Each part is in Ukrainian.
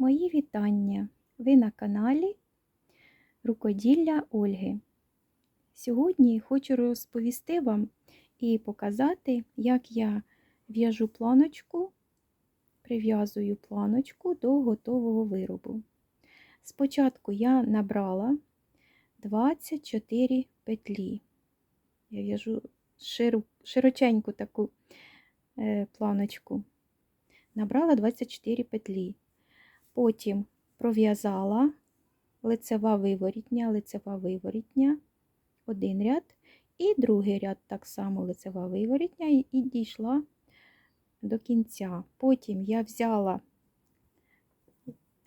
Мої вітання! Ви на каналі Рукоділля Ольги. Сьогодні хочу розповісти вам і показати, як я в'яжу планочку, прив'язую планочку до готового виробу. Спочатку я набрала 24 петлі. Я в'яжу широченьку таку е, планочку. Набрала 24 петлі. Потім пров'язала. Лицева виворітня, лицева виворітня, один ряд, і другий ряд так само лицева виворітня, і, дійшла до кінця. Потім я взяла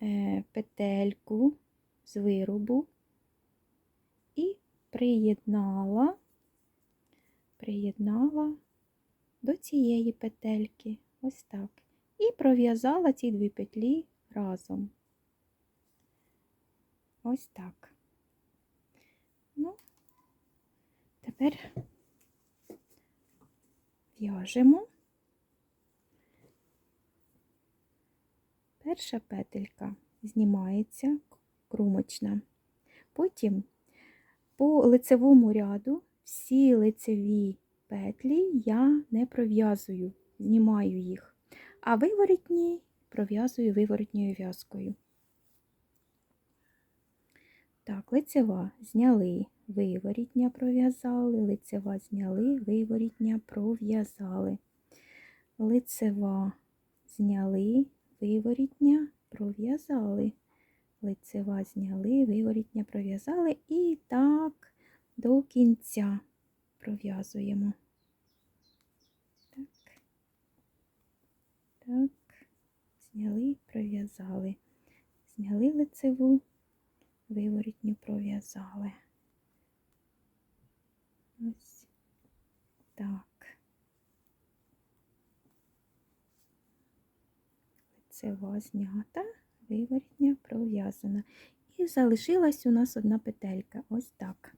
е, петельку з виробу і приєднала, приєднала до цієї петельки, ось так. І пров'язала ці дві петлі разом. Ось так. Ну, тепер в'яжемо. Перша петелька знімається крумочна. Потім по лицевому ряду всі лицеві петлі я не пров'язую, знімаю їх, а виворітні пров'язую виворотньою в'язкою. Так, лицева зняли, виворітня пров'язали, лицева зняли, виворітня пров'язали. Лицева зняли, виворітня пров'язали. Лицева зняли, виворітня пров'язали і так до кінця пров'язуємо. Так, так зняли, і пров'язали, зняли лицеву, виворітню пров'язали. Ось так. Лицева знята, виворітня пров'язана. І залишилась у нас одна петелька. Ось так.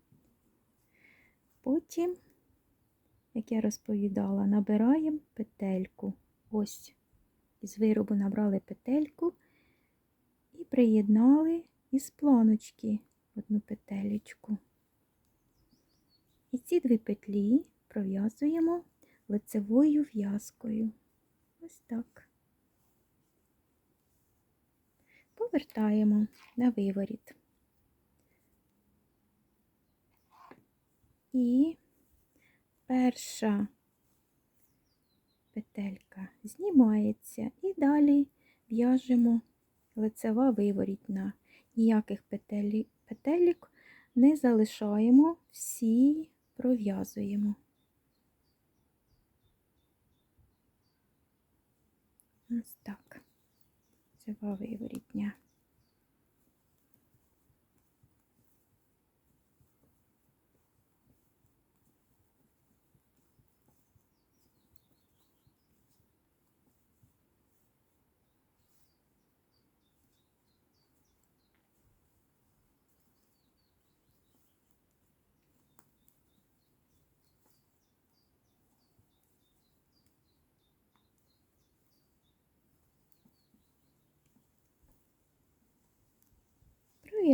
Потім, як я розповідала, набираємо петельку. Ось із виробу набрали петельку і приєднали із планочки одну петелечку. І ці дві петлі пров'язуємо лицевою в'язкою. Ось так. Повертаємо на виворіт. І перша петелька знімається і далі в'яжемо лицева виворітна. Ніяких петелі, петелік не залишаємо, всі пров'язуємо. Ось так. Лицева виворітня.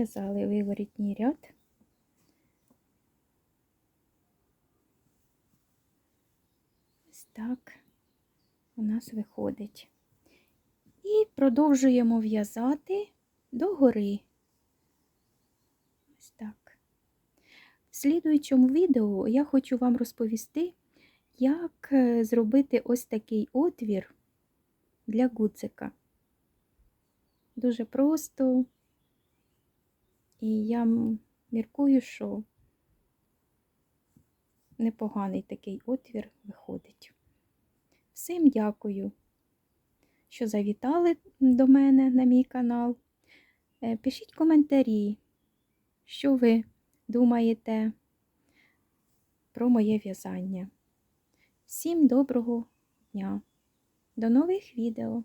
Пров'язали виворітній ряд. Ось так у нас виходить. І продовжуємо в'язати догори. Ось так. В слідуючому відео я хочу вам розповісти, як е, зробити ось такий отвір для гудзика. Дуже просто. І я міркую, що непоганий такий отвір виходить. Всім дякую, що завітали до мене на мій канал. Е, пишіть коментарі, що ви думаєте про моє в'язання. Всім доброго дня! До нових відео!